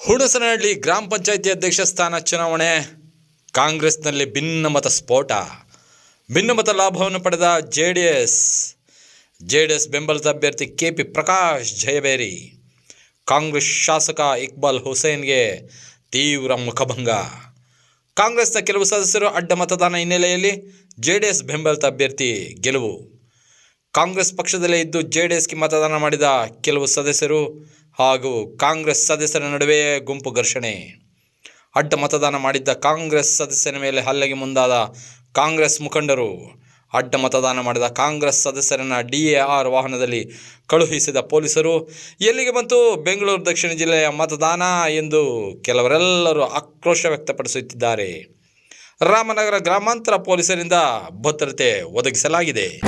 ಹುಣಸನಹಳ್ಳಿ ಗ್ರಾಮ ಪಂಚಾಯಿತಿ ಅಧ್ಯಕ್ಷ ಸ್ಥಾನ ಚುನಾವಣೆ. ಕಾಂಗ್ರೆಸ್ನಲ್ಲಿ ಭಿನ್ನಮತ ಸ್ಫೋಟ. ಭಿನ್ನಮತ ಲಾಭವನ್ನು ಪಡೆದ J D S J D S ಬೆಂಬಲಿತ ಅಭ್ಯರ್ಥಿ ಕೆ ಪಿ ಪ್ರಕಾಶ್ ಜಯಬೇರಿ ಕಾಂಗ್ರೆಸ್ ಶಾಸಕ ಇಕ್ಬಾಲ್ ಹುಸೇನ್ಗೆ ತೀವ್ರ ಮುಖಭಂಗ. ಕಾಂಗ್ರೆಸ್ನ ಕೆಲವು ಸದಸ್ಯರು ಅಡ್ಡ ಮತದಾನ ಹಿನ್ನೆಲೆಯಲ್ಲಿ ಜೆ ಡಿ ಎಸ್ ಬೆಂಬಲಿತ ಅಭ್ಯರ್ಥಿ ಗೆಲುವು. ಕಾಂಗ್ರೆಸ್ ಪಕ್ಷದಲ್ಲೇ ಇದ್ದು ಜೆ ಡಿ ಎಸ್ಗೆ ಮತದಾನ ಮಾಡಿದ ಕೆಲವು ಸದಸ್ಯರು ಹಾಗೂ ಕಾಂಗ್ರೆಸ್ ಸದಸ್ಯರ ನಡುವೆ ಗುಂಪು ಘರ್ಷಣೆ. ಅಡ್ಡ ಮತದಾನ ಮಾಡಿದ್ದ ಕಾಂಗ್ರೆಸ್ ಸದಸ್ಯರ ಮೇಲೆ ಹಲ್ಲೆಗೆ ಮುಂದಾದ ಕಾಂಗ್ರೆಸ್ ಮುಖಂಡರು. ಅಡ್ಡ ಮತದಾನ ಮಾಡಿದ ಕಾಂಗ್ರೆಸ್ ಸದಸ್ಯರನ್ನು ಡಿ ಎ ಆರ್ ವಾಹನದಲ್ಲಿ ಕಳುಹಿಸಿದ ಪೊಲೀಸರು. ಎಲ್ಲಿಗೆ ಬಂತು? ಬೆಂಗಳೂರು ದಕ್ಷಿಣ ಜಿಲ್ಲೆಯ ಮತದಾನ ಎಂದು ಕೆಲವರೆಲ್ಲರೂ ಆಕ್ರೋಶ ವ್ಯಕ್ತಪಡಿಸುತ್ತಿದ್ದಾರೆ. ರಾಮನಗರ ಗ್ರಾಮಾಂತರ ಪೊಲೀಸರಿಂದ ಭದ್ರತೆ ಒದಗಿಸಲಾಗಿದೆ.